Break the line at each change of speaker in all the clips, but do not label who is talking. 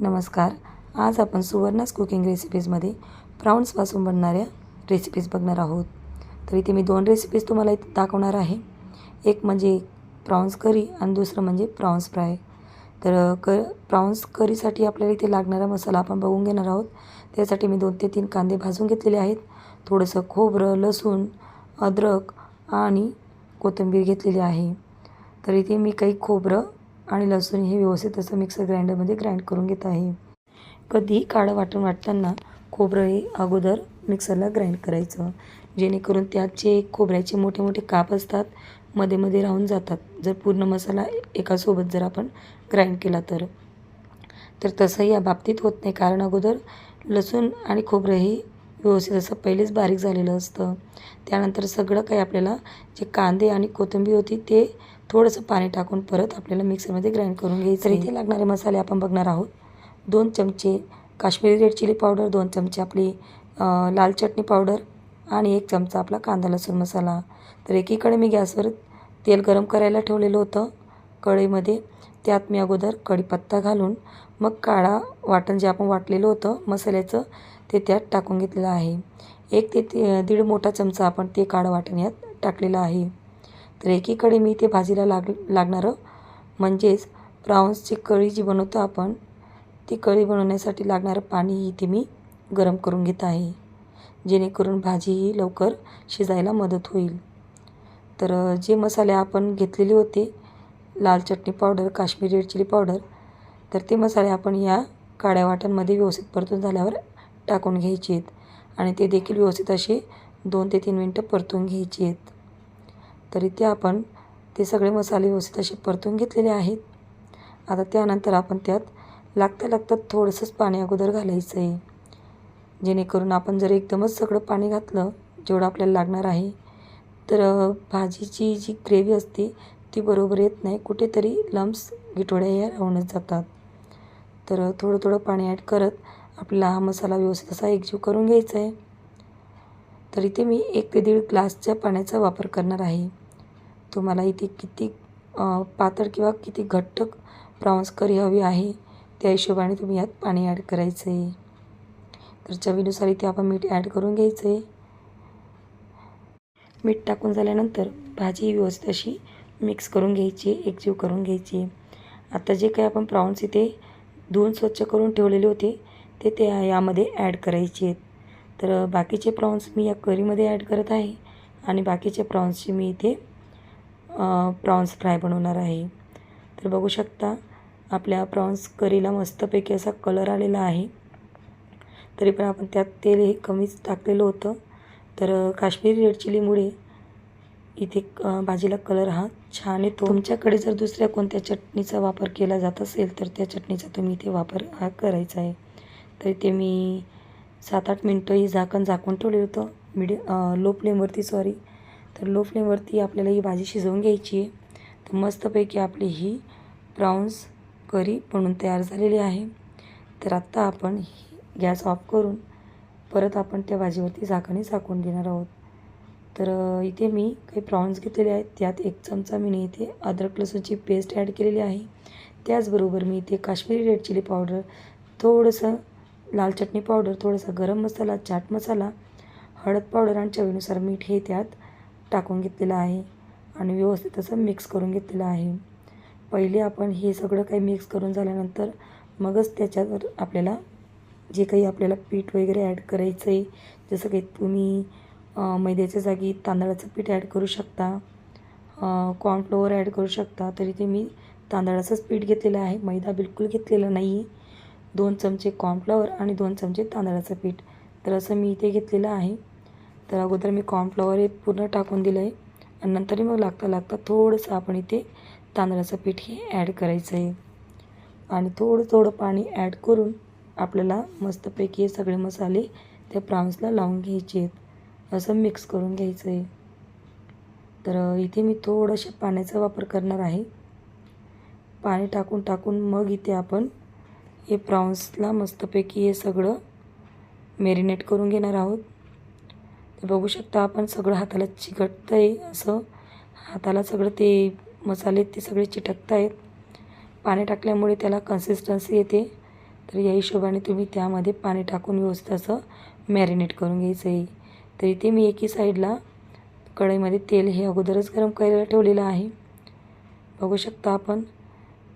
नमस्कार. आज आपण सुवर्णास कुकिंग रेसिपीजमध्ये प्राऊन्सपासून बनणाऱ्या रेसिपीज बघणार आहोत. तर इथे मी दोन रेसिपीज तुम्हाला इथे दाखवणार आहे. एक म्हणजे प्राऊन्स करी आणि दुसरं म्हणजे प्राऊन्स फ्राय. तर क प्राऊन्स करीसाठी आपल्याला इथे लागणारा मसाला आपण बघून घेणार आहोत. त्यासाठी मी दोन ते तीन कांदे भाजून घेतलेले आहेत. थोडंसं खोबरं लसूण अद्रक आणि कोथिंबीर घेतलेली आहे. तर इथे मी काही खोबरं आणि लसूण हे व्यवस्थित असं मिक्सर ग्राइंडरमध्ये ग्राइंड करून घेत आहे. कधीही काळं वाटण वाटताना खोबरं हे अगोदर मिक्सरला ग्राइंड करायचं जेणेकरून त्यात जे खोबऱ्याचे मोठे मोठे काप असतात मध्ये मध्ये राहून जातात. जर पूर्ण मसाला एकासोबत जर आपण ग्राइंड केला तर. तर तसं या बाबतीत होत नाही कारण अगोदर लसूण आणि खोबरं हे व्यवस्थित असं पहिलेच बारीक झालेलं असतं. त्यानंतर सगळं काही आपल्याला जे कांदे आणि कोथिंबीर होती ते थोडंसं पाणी टाकून परत आपल्याला मिक्सरमध्ये ग्राइंड करून घ्यायचं तर इथे लागणारे मसाले आपण बघणार आहोत. दोन चमचे काश्मीरी रेड चिली पावडर दोन चमचे आपली लाल चटणी पावडर आणि एक चमचा आपला कांदा लसूण मसाला. तर एकीकडे मी गॅसवर तेल गरम करायला ठेवलेलं होतं कढईमध्ये. त्यात मी अगोदर कढीपत्ता घालून मग काळा वाटण जे आपण वाटलेलं होतं मसाल्याचं ते त्यात टाकून घेतलेलं आहे. एक ते ते दीड मोठा चमचा आपण ते काळं वाटण यात टाकलेलं आहे. तर एकीकडे मी ते भाजीला लाग लागणारं. म्हणजेच प्राऊन्सची कढी जी बनवतो आपण ती कढी बनवण्यासाठी लागणारं पाणी इथे मी गरम करून घेत आहे. जेणेकरून भाजी ही लवकर शिजायला मदत होईल. तर जे मसाले आपण घेतलेले होते लाल चटणी powder Kashmiri red chilli powder तर ते मसाले आपण या काळ्या वाट्यांमध्ये व्यवस्थित परतून झाल्यावर टाकून घ्यायचे आहेत आणि ते देखील व्यवस्थित असे दोन ते तीन मिनटं परतून घ्यायचे आहेत तर इथे आपण ते सगळे मसाले व्यवस्थित असे परतून घेतलेले आहेत. आता त्यानंतर आपण त्यात लागता लागतात थोडंसंच पाणी अगोदर घालायचं आहे जेणेकरून आपण जर एकदमच सगळं पाणी घातलं जेवढं आपल्याला लागणार आहे तर भाजीची जी ग्रेव्ही असते ती बरोबर येत नाही. कुठेतरी लम्स गिटोड्या या राहूनच जातात. तर थोडं थोडं पाणी ॲड करत आपला हा मसाला व्यवस्थित असा एकजीव करून घ्यायचा आहे तर इथे मी एक ते दीड ग्लासच्या पाण्याचा वापर करणार आहे. तुम्हाला इथे किती पातळ किंवा किती घट्ट प्रॉन्स करी हवी आहे त्या हिशोबाने तुम्ही यात पाणी ॲड करायचं. आहे तर चवीनुसार इथे आपण मीठ ॲड करून घ्यायचं. आहे मीठ टाकून झाल्यानंतर भाजी व्यवस्थित अशी मिक्स करून घ्यायची एकजीव करून घ्यायची. आता जे काही आपण प्रॉन्स इथे धुवून स्वच्छ करून ठेवलेले होते ते ते यामध्ये ॲड करायचे आहेत. तर बाकीचे प्रॉन्स मी या करीमध्ये ॲड करत आहे आणि बाकीचे प्रॉन्सची मी इथे प्रॉन्स फ्राय बनवणार आहे. तर बघू शकता आपल्या प्रॉन्स करीला मस्तपैकी असा कलर आलेला आहे. तरी पण आपण त्यात तेल हे कमीच टाकलेलं होतं. तर काश्मीरी रेड चिलीमुळे इथे भाजीला कलर हा छान येतो. तुमच्याकडे जर दुसऱ्या कोणत्या चटणीचा वापर केला जात असेल तर त्या चटणीचा तुम्ही इथे वापर हा करायचा आहे. तर ते मी सात आठ मिनटं ही झाकण झाकून ठेवलेलं होतं. मिडियम लो फ्लेमवरती सॉरी तर लो फ्लेमवरती आपल्याला ही भाजी शिजवून घ्यायची आहे. तर मस्तपैकी आपली ही प्रॉन्स करी बनून तयार झालेली आहे. तर आत्ता आपण ही गॅस ऑफ करून परत आपण त्या भाजीवरती झाकणी झाकून देणार आहोत. तर इथे मी काही प्रॉन्स घेतलेले आहेत. त्यात एक चमचा मी इथे अद्रक लसूणची पेस्ट ॲड केलेली आहे. त्याचबरोबर मी इथे काश्मीरी रेड चिली पावडर थोडंसं लाल चटणी पावडर थोडासा गरम मसाला चाट मसाला हळद पावडर आणि चवीनुसार मीठ हे त्यात टाकून घेतलेलं आहे आणि व्यवस्थित असं मिक्स करून घेतलेलं आहे. पहिले आपण हे सगळं काही मिक्स करून झाल्यानंतर मगच त्याच्यावर आपल्याला जे काही आपल्याला पीठ वगैरे ॲड करायचं आहे जसं काही तुम्ही मैद्याच्या जागी तांदळाचं पीठ ॲड करू शकता कॉर्नफ्लोअर ॲड करू शकता तरी ते मी तांदळाचंच पीठ घेतलेलं आहे. मैदा बिलकुल घेतलेला नाही आहे दोन चमचे कॉर्नफ्लॉवर आणि दोन चमचे तांदळाचं पीठ. तर असं मी इथे घेतलेलं आहे. तर अगोदर मी कॉर्नफ्लॉवर हे पूर्ण टाकून दिलं आहे. आणि नंतरही मग लागता लागता थोडंसं आपण इथे तांदळाचं पीठ हे ॲड करायचं आहे. आणि थोडं थोडं पाणी ॲड करून आपल्याला मस्तपैकी हे सगळे मसाले त्या प्राउन्सला लावून घ्यायचे आहेत. असं मिक्स करून घ्यायचं आहे. तर इथे मी थोडंशा पाण्याचा वापर करणार आहे. पाणी टाकून टाकून मग इथे आपण हे प्राउन्सला मस्तपैकी हे सगळं मॅरिनेट करून घेणार आहोत. तर बघू शकता आपण सगळं हाताला चिकटतं आहे असं. हाताला सगळं ते मसाले ते सगळे चिटकत आहेत पाणी टाकल्यामुळे त्याला कन्सिस्टन्सी येते. तर या हिशोबाने तुम्ही त्यामध्ये पाणी टाकून व्यवस्थित असं मॅरिनेट करून घ्यायचं आहे तर इथे मी एकी साईडला कढईमध्ये तेल हे अगोदरच गरम करायला ठेवलेलं आहे. बघू शकता आपण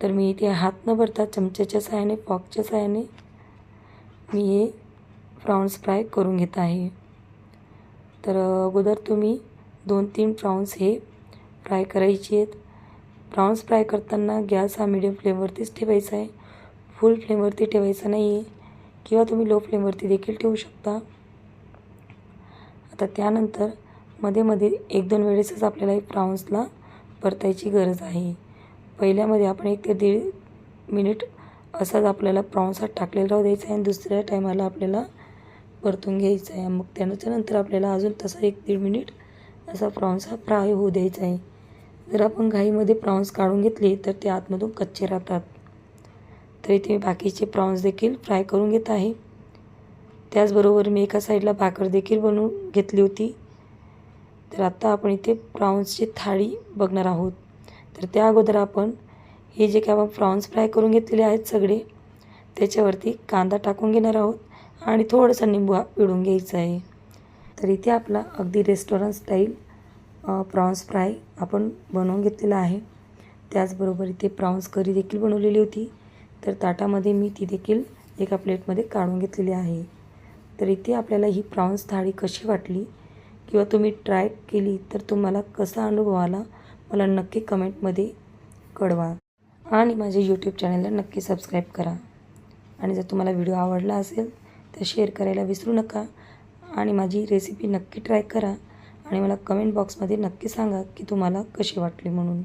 तर मी इथे हात न भरता चमच्याच्या साहाय्याने फॉकच्या साहाय्याने मी हे प्रॉन्स फ्राय करून घेत आहे. तर अगोदर तुम्ही दोन तीन प्रॉन्स हे फ्राय करायचे आहेत. प्रॉन्स फ्राय करताना गॅस हा मिडियम फ्लेमवरतीच ठेवायचा आहे. फुल फ्लेमवरती ठेवायचा नाही आहे किंवा तुम्ही लो फ्लेमवरती देखील ठेवू शकता. आता त्यानंतरमध्ये मध्ये एक दोन वेळेसच आपल्याला हे प्रॉन्सला परतायची गरज आहे. पहिल्यामध्ये आपण एक ते दीड मिनिट असाच आपल्याला प्रॉन्स हा टाकलेला राहू द्यायचा आहे आणि दुसऱ्या टायमाला आपल्याला परतून घ्यायचं आहे. मग त्यानंतर आपल्याला अजून तसा एक दीड मिनिट असा प्रॉन्स हा फ्राय होऊ द्यायचा आहे. जर आपण घाईमध्ये प्रॉन्स काढून घेतले तर ते आतमधून कच्चे राहतात. तर इथे मी बाकीचे प्रॉन्स देखील फ्राय करून घेत आहे. त्याचबरोबर मी एका साईडला भाकर देखील बनवून घेतली होती. तर आत्ता आपण इथे प्रॉन्सची थाळी बघणार आहोत. तर त्या अगोदर आपण हे जे काय आपण प्रॉन्स फ्राय करून घेतलेले आहेत सगळे त्याच्यावरती कांदा टाकून घेणार आहोत आणि थोडंसं निंबू हा पिळून घ्यायचा आहे. तर इथे आपला अगदी रेस्टॉरंट स्टाईल प्रॉन्स फ्राय आपण बनवून घेतलेला आहे. त्याचबरोबर इथे प्रॉन्स करी देखील बनवलेली होती. तर ताटामध्ये मी ती देखील एका प्लेटमध्ये काढून घेतलेली आहे. तर इथे आपल्याला ही प्रॉन्स थाळी कशी वाटली किंवा तुम्ही ट्राय केली तर तुम्हाला कसा अनुभव आला मला नक्की कमेंटमध्ये कळवा. आणि माझ्या यूट्यूब चॅनलला नक्की सबस्क्राईब करा. आणि जर तुम्हाला व्हिडिओ आवडला असेल तर शेअर करायला विसरू नका. आणि माझी रेसिपी नक्की ट्राय करा. आणि मला कमेंट बॉक्समध्ये नक्की सांगा की तुम्हाला कशी वाटली म्हणून.